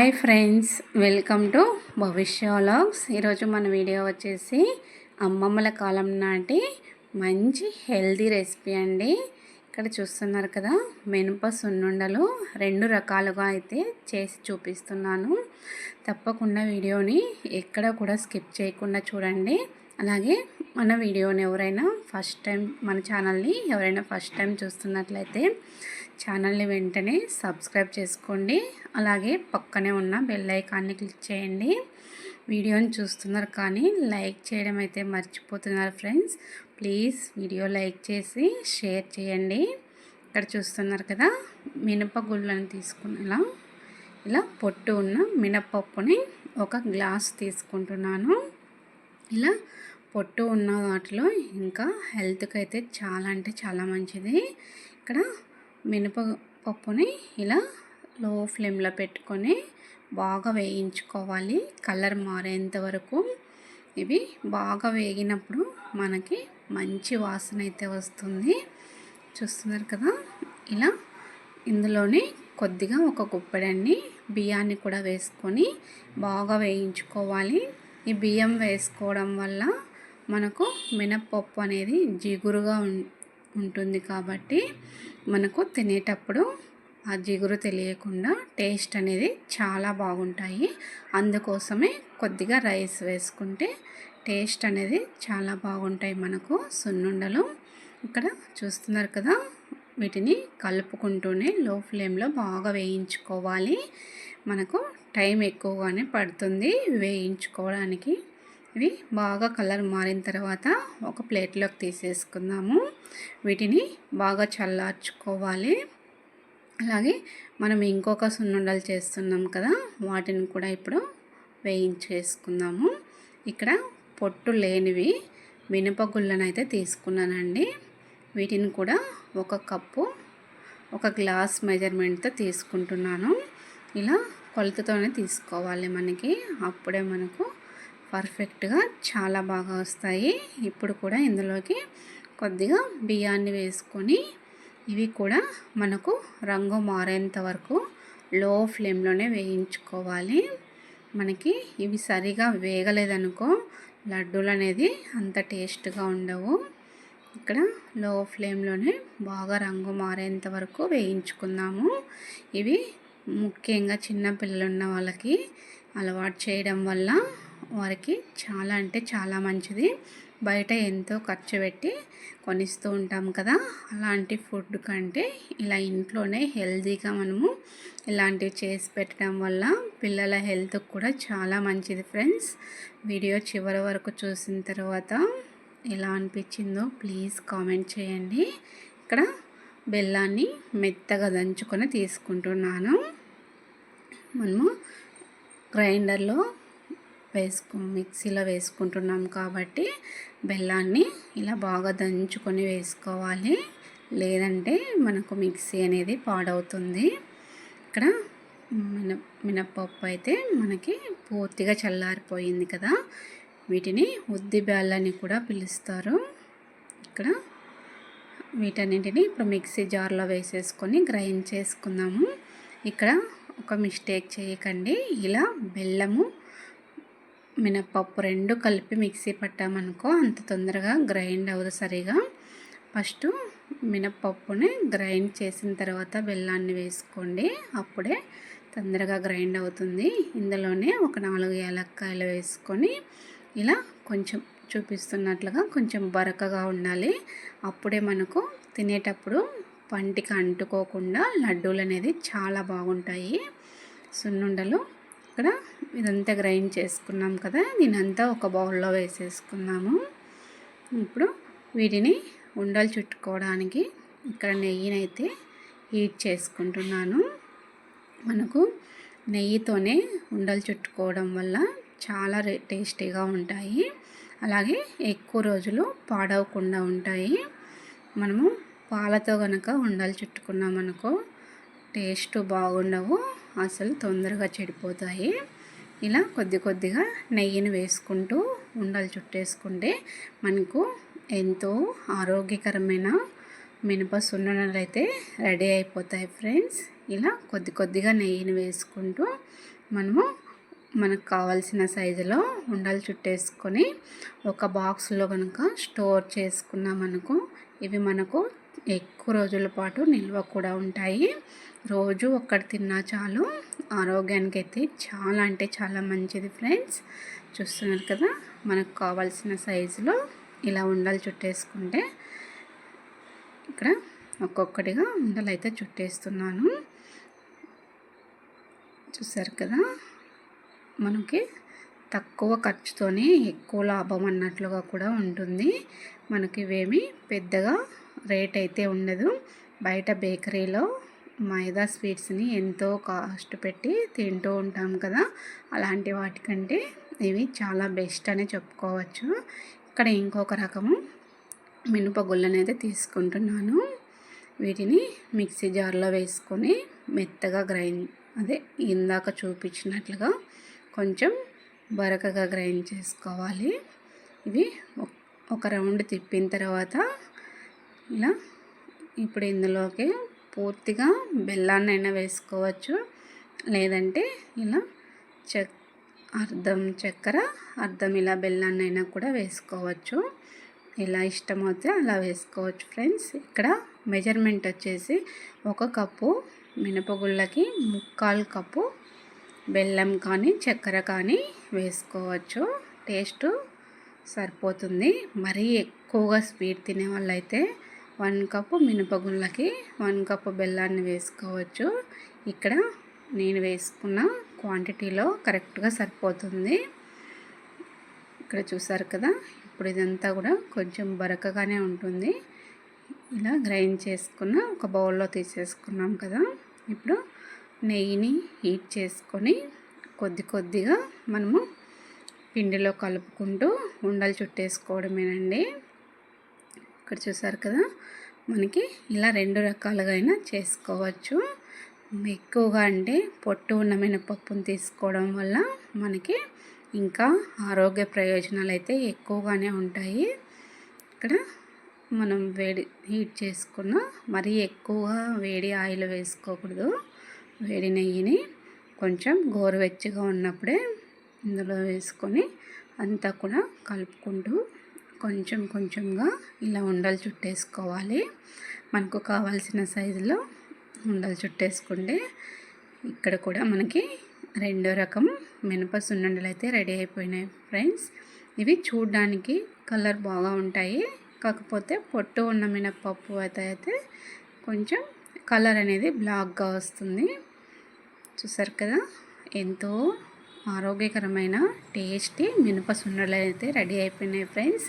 Hi friends welcome to Bhavishya vlogs ఈరోజు మన video వచ్చేసి అమ్మమ్మల కాలం నాటి మంచి హెల్దీ రెసిపీ అండి. ఇక్కడ చూస్తున్నారు కదా మినప సున్నుండలు రెండు రకాలుగా అయితే చేసి చూపిస్తున్నాను. తప్పకుండా వీడియోని ఎక్కడ కూడా స్కిప్ చేయకుండా చూడండి. అలాగే మన వీడియోని ఎవరైనా ఫస్ట్ టైం మన ఛానల్ని ఎవరైనా ఫస్ట్ టైం చూస్తున్నట్లయితే ఛానల్ని వెంటనే సబ్స్క్రైబ్ చేసుకోండి. అలాగే పక్కనే ఉన్న బెల్ ఐకాన్ని క్లిక్ చేయండి. వీడియోని చూస్తున్నారు కానీ లైక్ చేయడం అయితే మర్చిపోతున్నారు ఫ్రెండ్స్. ప్లీజ్ వీడియో లైక్ చేసి షేర్ చేయండి. ఇక్కడ చూస్తున్నారు కదా మినపగుళ్ళని తీసుకుని ఇలా ఇలా పొట్టు ఉన్న మినపప్పుని ఒక గ్లాస్ తీసుకుంటున్నాను. ఇలా పొట్టు ఉన్న వాటిలో ఇంకా హెల్త్కి అయితే చాలా అంటే చాలా మంచిది. ఇక్కడ మినపప్పుని ఇలా లో ఫ్లేమ్లో పెట్టుకొని బాగా వేయించుకోవాలి. కలర్ మారేంత వరకు. ఇవి బాగా వేగినప్పుడు మనకి మంచి వాసన అయితే వస్తుంది. చూస్తున్నారు కదా? ఇలా ఇందులోనే కొద్దిగా ఒక గుప్పెడన్ని బియ్యాన్ని కూడా వేసుకొని బాగా వేయించుకోవాలి. ఈ బియ్యం వేసుకోవడం వల్ల మనకు మినప్పప్పు అనేది జిగురుగా ఉంటుంది కాబట్టి మనకు తినేటప్పుడు ఆ జిగురు తెలియకుండా టేస్ట్ అనేది చాలా బాగుంటాయి. అందుకోసమే కొద్దిగా రైస్ వేసుకుంటే టేస్ట్ అనేది చాలా బాగుంటాయి మనకు సున్నుండలు. ఇక్కడ చూస్తున్నారు కదా వీటిని కలుపుకుంటూనే లో ఫ్లేమ్లో బాగా వేయించుకోవాలి. మనకు టైం ఎక్కువగానే పడుతుంది వేయించుకోవడానికి. ఇవి బాగా కలర్ మారిన తర్వాత ఒక ప్లేట్లోకి తీసేసుకుందాము. వీటిని బాగా చల్లార్చుకోవాలి. అలాగే మనం ఇంకొక సున్నుండలు చేస్తున్నాం కదా వాటిని కూడా ఇప్పుడు వేయించేసుకుందాము. ఇక్కడ పొట్టు లేనివి మినపగుళ్ళను అయితే తీసుకున్నానండి. వీటిని కూడా ఒక కప్పు ఒక గ్లాస్ మెజర్మెంట్తో తీసుకుంటున్నాను. ఇలా కొలతతోనే తీసుకోవాలి మనకి. అప్పుడే మనకు పర్ఫెక్ట్గా చాలా బాగా వస్తాయి. ఇప్పుడు కూడా ఇందులోకి కొద్దిగా బియ్యాన్ని వేసుకొని ఇవి కూడా మనకు రంగు మారేంత వరకు లో ఫ్లేమ్లోనే వేయించుకోవాలి. మనకి ఇవి సరిగా వేగలేదనుకో లడ్డూలు అనేది అంత టేస్ట్గా ఉండవు. ఇక్కడ లో ఫ్లేమ్లోనే బాగా రంగు మారేంత వరకు వేయించుకుందాము. ఇవి ముఖ్యంగా చిన్న పిల్లలు ఉన్న వాళ్ళకి అలవాటు చేయడం వల్ల వారికి చాలా అంటే చాలా మంచిది. బయట ఎంతో ఖర్చు పెట్టి కొనిస్తూ ఉంటాం కదా. అలాంటి ఫుడ్ కంటే ఇలా ఇంట్లోనే హెల్తీగా మనము ఇలాంటివి చేసి పెట్టడం వల్ల పిల్లల హెల్త్ కూడా చాలా మంచిది ఫ్రెండ్స్. వీడియో చివరి వరకు చూసిన తర్వాత ఎలా అనిపించిందో ప్లీజ్ కామెంట్ చేయండి. ఇక్కడ బెల్లాన్ని మెత్తగా దంచుకొని తీసుకుంటున్నాను. మనము గ్రైండర్లో వేసుకు మిక్సీలో వేసుకుంటున్నాం కాబట్టి బెల్లాన్ని ఇలా బాగా దంచుకొని వేసుకోవాలి. లేదంటే మనకు మిక్సీ అనేది పాడవుతుంది. ఇక్కడ మిన మినప్పప్పు అయితే మనకి పూర్తిగా చల్లారిపోయింది కదా. వీటిని ఉద్ది బెల్లని కూడా పిలుస్తారు. ఇక్కడ వీటన్నింటిని ఇప్పుడు మిక్సీ జార్లో వేసేసుకొని గ్రైండ్ చేసుకుందాము. ఇక్కడ ఒక మిస్టేక్ చేయకండి. ఇలా బెల్లము మినప్పప్పు రెండు కలిపి మిక్సీ పట్టామనుకో అంత తొందరగా గ్రైండ్ అవ్వదు సరిగా. ఫస్ట్ మినప్పప్పుని గ్రైండ్ చేసిన తర్వాత బెల్లాన్ని వేసుకోండి. అప్పుడే తొందరగా గ్రైండ్ అవుతుంది. ఇందులోనే ఒక నాలుగు ఏలక్కాయలు వేసుకొని ఇలా కొంచెం చూపిస్తున్నట్లుగా కొంచెం బరకగా ఉండాలి. అప్పుడే మనకు తినేటప్పుడు పంటికి అంటుకోకుండా లడ్డూలు అనేది చాలా బాగుంటాయి. సున్నుండలు ఇక్కడ ఇదంతా గ్రైండ్ చేసుకున్నాం కదా దీనంతా ఒక బౌల్లో వేసేసుకున్నాము. ఇప్పుడు వీటిని ఉండలు చుట్టుకోవడానికి ఇక్కడ నెయ్యినైతే హీట్ చేసుకుంటున్నాను. మనకు నెయ్యితోనే ఉండలు చుట్టుకోవడం వల్ల చాలా టేస్టీగా ఉంటాయి. అలాగే ఎక్కువ రోజులు పాడవకుండా ఉంటాయి. మనము పాలతో కనుక ఉండలు చుట్టుకున్నామనుకో టేస్ట్ బాగుండవు. అసలు తొందరగా చెడిపోతాయి. ఇలా కొద్ది కొద్దిగా నెయ్యిని వేసుకుంటూ ఉండలు చుట్టేసుకుంటే మనకు ఎంతో ఆరోగ్యకరమైన మినప సున్నలు అయితే రెడీ అయిపోతాయి ఫ్రెండ్స్. ఇలా కొద్ది కొద్దిగా నెయ్యిని వేసుకుంటూ మనము మనకు కావాల్సిన సైజులో ఉండలు చుట్టేసుకొని ఒక బాక్స్లో కనుక స్టోర్ చేసుకున్నామనుకో ఇవి మనకు ఎక్కువ రోజుల పాటు నిల్వ కూడా ఉంటాయి. రోజు ఒక్కటి తిన్నా చాలు. ఆరోగ్యానికి అయితే చాలా అంటే చాలా మంచిది ఫ్రెండ్స్. చూస్తున్నారు కదా మనకు కావాల్సిన సైజులో ఇలా ఉండలు చుట్టేసుకుంటే ఇక్కడ ఒక్కొక్కటిగా ఉండలు అయితే చుట్టేస్తున్నాను. చూసారు కదా మనకి తక్కువ ఖర్చుతోనే ఎక్కువ లాభం అన్నట్లుగా కూడా ఉంటుంది. మనకి ఇవేమి పెద్దగా రేట్ అయితే ఉండదు. బయట బేకరీలో మైదా స్వీట్స్ని ఎంతో కాస్ట్ పెట్టి తింటూ ఉంటాం కదా. అలాంటి వాటికంటే ఇవి చాలా బెస్ట్ అని చెప్పుకోవచ్చు. ఇక్కడ ఇంకొక రకము మినపగుళ్ళని అయితే తీసుకుంటున్నాను. వీటిని మిక్సీ జార్లో వేసుకొని మెత్తగా గ్రైండ్ అదే ఇందాక చూపించినట్లుగా కొంచెం బరకగా గ్రైండ్ చేసుకోవాలి. ఇవి ఒక రౌండ్ తిప్పిన తర్వాత ఇలా ఇప్పుడు ఇందులోకి పూర్తిగా బెల్లాన్ని అయినా వేసుకోవచ్చు. లేదంటే ఇలా చెక్ అర్ధం చక్కెర అర్ధం ఇలా బెల్లాన్ని అయినా కూడా వేసుకోవచ్చు. ఎలా ఇష్టమైతే అలా వేసుకోవచ్చు ఫ్రెండ్స్. ఇక్కడ మెజర్మెంట్ వచ్చేసి ఒక కప్పు మినపగుళ్ళకి ముక్కాలు కప్పు బెల్లం కానీ చక్కెర కానీ వేసుకోవచ్చు. టేస్ట్ సరిపోతుంది. మరీ ఎక్కువగా స్వీట్ తినే వాళ్ళైతే వన్ కప్పు మినపగుళ్ళకి వన్ కప్పు బెల్లాన్ని వేసుకోవచ్చు. ఇక్కడ నేను వేసుకున్న క్వాంటిటీలో కరెక్ట్గా సరిపోతుంది. ఇక్కడ చూసారు కదా ఇప్పుడు ఇదంతా కూడా కొంచెం బరకగానే ఉంటుంది. ఇలా గ్రైండ్ చేసుకున్న ఒక బౌల్లో తీసేసుకున్నాం కదా ఇప్పుడు నెయ్యిని హీట్ చేసుకొని కొద్ది కొద్దిగా మనము పిండిలో కలుపుకుంటూ ఉండలు చుట్టేసుకోవడమేనండి. ఇక్కడ చూసారు కదా? మనకి ఇలా రెండు రకాలుగా అయినా చేసుకోవచ్చు. ఎక్కువగా అంటే పొట్టు ఉన్న మినపప్పును తీసుకోవడం వల్ల మనకి ఇంకా ఆరోగ్య ప్రయోజనాలు అయితే ఎక్కువగానే ఉంటాయి. ఇక్కడ మనం వేడి హీట్ చేసుకున్న మరీ ఎక్కువగా వేడి ఆయిల్ వేసుకోకూడదు. వేడి నెయ్యిని కొంచెం గోరువెచ్చగా ఉన్నప్పుడే ఇందులో వేసుకొని అంతా కూడా కలుపుకుంటూ కొంచెం కొంచెంగా ఇలా ఉండలు చుట్టేసుకోవాలి. మనకు కావాల్సిన సైజులో ఉండలు చుట్టేసుకుంటే ఇక్కడ కూడా మనకి రెండో రకం మినప సున్నుండలు అయితే రెడీ అయిపోయినాయి ఫ్రెండ్స్. ఇవి చూడడానికి కలర్ బాగా ఉంటాయి. కాకపోతే పొట్టు ఉన్న మినపప్పు అయితే అయితే కొంచెం కలర్ అనేది బ్లాక్గా వస్తుంది. చూసారు కదా? ఎంతో ఆరోగ్యకరమైన టేస్టీ మినప సున్నలు అయితే రెడీ అయిపోయినాయి ఫ్రెండ్స్.